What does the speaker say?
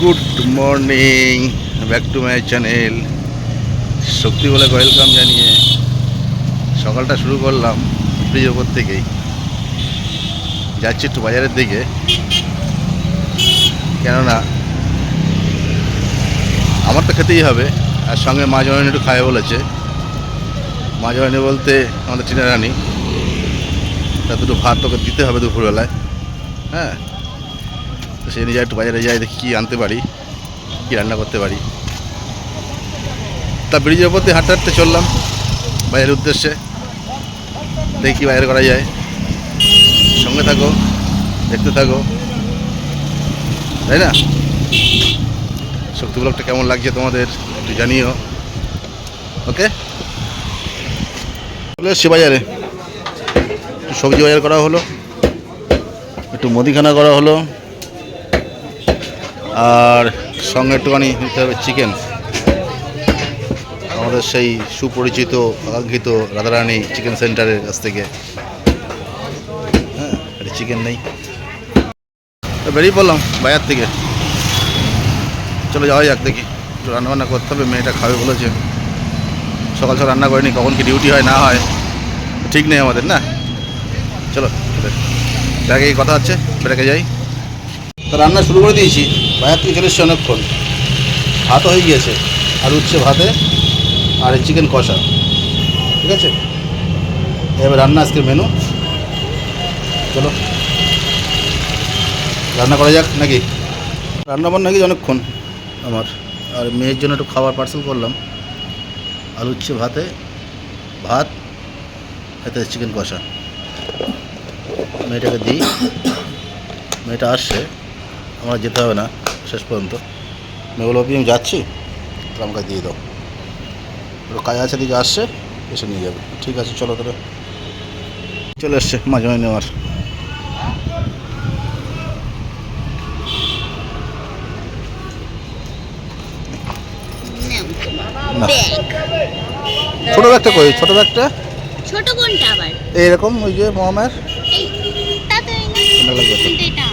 Good morning, back to my channel. Shakti বলে welcome জানিয়ে সকালটা শুরু করলাম ব্রিজ ওপর থেকেই। যাচ্ছি একটু বাজারের দিকে। কেননা আমার তো খেতেই হবে, আর সঙ্গে মা জননী একটু খায় বলেছে। মা জননী বলতে আমাদের টিনা রানী তা দুটো ভাত তোকে দিতে হবে দুপুরবেলায় হ্যাঁ? তো সেই অনুযায়ী একটু বাজারে যাই, দেখি কী আনতে পারি, কী রান্না করতে পারি। তা ব্রিজের ওপর দিয়ে হাঁটতে হাঁটতে চললাম, বাজারের উদ্দেশ্যে। দেখি বাজার করা যায়। সঙ্গে থাকো, দেখতে থাকো। তাই না? শক্তি ব্লগটা কেমন লাগছে তোমাদের, একটু জানিও। ওকে? চলে এসছি বাজারে। একটু সবজি বাজার করা হলো, একটু মুদিখানা করা হলো। আর সঙ্গে একটুখানি নিতে হবে চিকেন। আমাদের সেই সুপরিচিত, আকাঙ্ক্ষিত রাধারানী চিকেন সেন্টারের কাছ থেকে। হ্যাঁ চিকেন নেই। বেরিয়ে পড়লাম বাজার থেকে। চলো যাওয়া যাক, দেখি একটু রান্নাবান্না করতে হবে, মেয়েটা খাবে বলেছে। সকাল সকাল রান্না করিনি, কখন কি ডিউটি হয় না হয়, ঠিক নেই আমাদের, না? চলো ব্যাগে কথা হচ্ছে, ব্যাগে যাই। তো রান্না শুরু করে দিয়েছি। বাজার থেকে চলে অনেকক্ষণ ভাত হয়ে গিয়েছে, আর উচ্ছে ভাতে আর এই চিকেন কষা। ঠিক আছে? এবার রান্না আজকের মেনু চলো। রান্না করা যাক নাকি? রান্না বান্না কি অনেকক্ষণ আমার। আর মেয়ের জন্য একটু খাবার পার্সেল করলাম। আলু উচ্ছে ভাতে ভাত, এতে চিকেন কষা। মেয়েটাকে দিই। মেয়েটা আসছে। আমার যেতে হবে না। শেষ পর্যন্ত। মেয়ে বলো আমি যাচ্ছি। তো আমাকে দিয়ে দাও। একটু কাজ আছে দিকে আসছে এসে নিয়ে যাবে। ঠিক আছে চলো তাহলে। চলে এসছে মাঝে মাঝে নেওয়ার। না। ছোটো ব্যাগটা কই? ছোটো ব্যাগটা? ছোট কোনটা আবার? এইরকম ওই যে মহামায়ের এই তা তো এই না